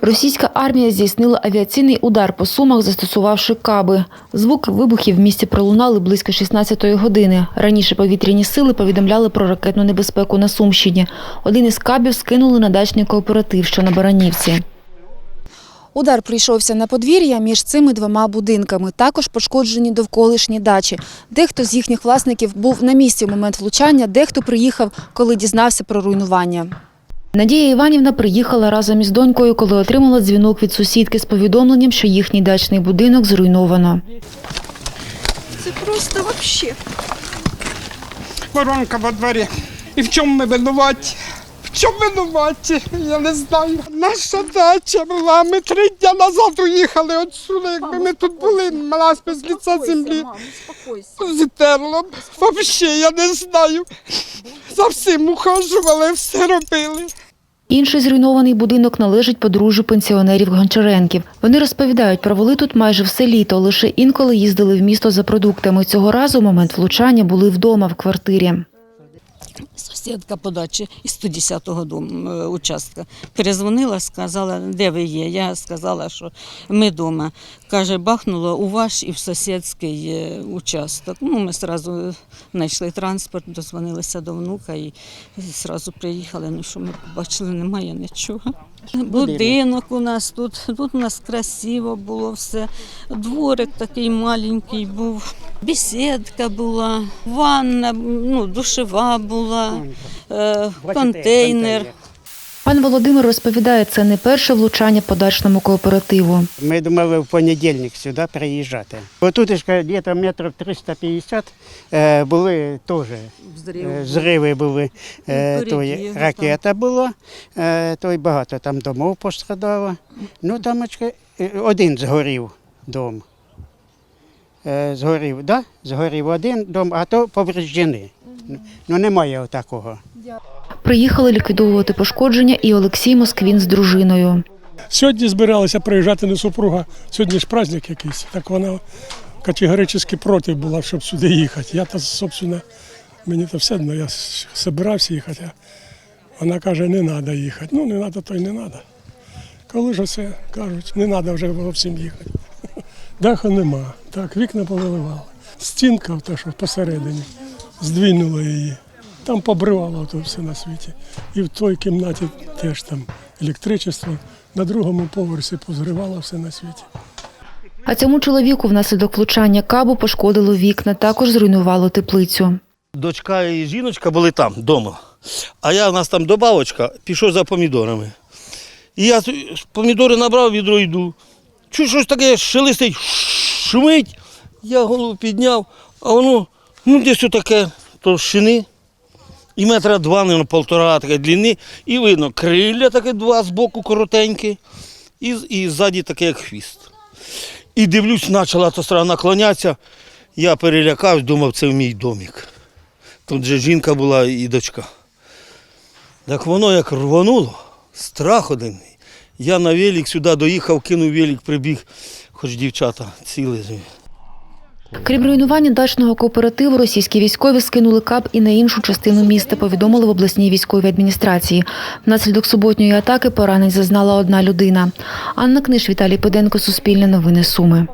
Російська армія здійснила авіаційний удар по сумах, застосувавши каби. Звуки вибухів в місті пролунали близько 16-ї години. Раніше повітряні сили повідомляли про ракетну небезпеку на Сумщині. Один із кабів скинули на дачний кооператив, що на Баранівці. Удар прийшовся на подвір'я між цими двома будинками. Також пошкоджені довколишні дачі. Дехто з їхніх власників був на місці в момент влучання, дехто приїхав, коли дізнався про руйнування. Надія Іванівна приїхала разом із донькою, коли отримала дзвінок від сусідки з повідомленням, що їхній дачний будинок зруйновано. Це просто вообще. Воронка во дворі. І в чому ми винуваті? В чому винуваті? Я не знаю. Наша дача була. Ми три дні назад уїхали отсюди. Якби ми тут були, нас без ліця землі зітерло. Взагалі, я не знаю. За всім ухажували, все робили. Інший зруйнований будинок належить подружжю пенсіонерів Гончаренків. Вони розповідають, провели тут майже все літо, лише інколи їздили в місто за продуктами. Цього разу момент влучання були вдома в квартирі. Сусідка по дачі із 110-го дому е, участка. Перезвонила, сказала, де ви є. Я сказала, що ми вдома. Каже, бахнуло у ваш і в сусідський е, участок. Ну, ми одразу знайшли транспорт, дозвонилися до внука і одразу приїхали. Ну що ми побачили, немає нічого. Будинок у нас тут, тут у нас красиво було все. Дворик такий маленький був, бесідка була, ванна, ну, душева була, е, контейнер. Пан Володимир розповідає, це не перше влучання по дачному кооперативу. Ми думали в понедільник сюди приїжджати. Отут десь метрів 350 е, були теж е, зриви були. Той, ракета була, е, той багато там домов пострадало. Ну там один згорів дом. Е, Згорів, да? згорів один дом, а то повреждений. Ну немає такого. Приїхали ліквідовувати пошкодження і Олексій Москвін з дружиною. Сьогодні збиралися приїжджати не супруга, сьогодні ж праздник якийсь. Так вона категорично проти була, щоб сюди їхати. Я то, собственно, мені то все одно, я збирався їхати. а Вона каже, не треба їхати. Ну, не треба, то й не треба. Коли ж оце кажуть, не треба вже зовсім їхати. Даха нема. Так, вікна повиливали. Стінка, та що посередині, здвинула її. Там побривало то все на світі. І в той кімнаті теж там електричество. На другому поверсі позривало все на світі. А цьому чоловіку внаслідок влучання кабу пошкодило вікна, також зруйнувало теплицю. Дочка і жіночка були там вдома. А я у нас там добавочка, пішов за помідорами. І я помідори набрав, відро йду. Чую, щось таке шелестить, шумить. Я голову підняв, а воно ну десь таке товщини. І метра два, на полтора таке длини. І видно, крилля таке два з боку коротенькі, і, і ззаді таке, як хвіст. І дивлюсь, почала та сторона наклонятися. Я перелякався, думав, це в мій домик. Тут же жінка була і дочка. Так воно як рвануло, страх один. Я на велик сюди доїхав, кинув велик, прибіг, хоч дівчата ціли. Крім руйнування дачного кооперативу, російські військові скинули кап і на іншу частину міста, повідомили в обласній військовій адміністрації. Внаслідок суботньої атаки поранень зазнала одна людина. Анна Книж, Віталій Педенко, Суспільне новини Суми.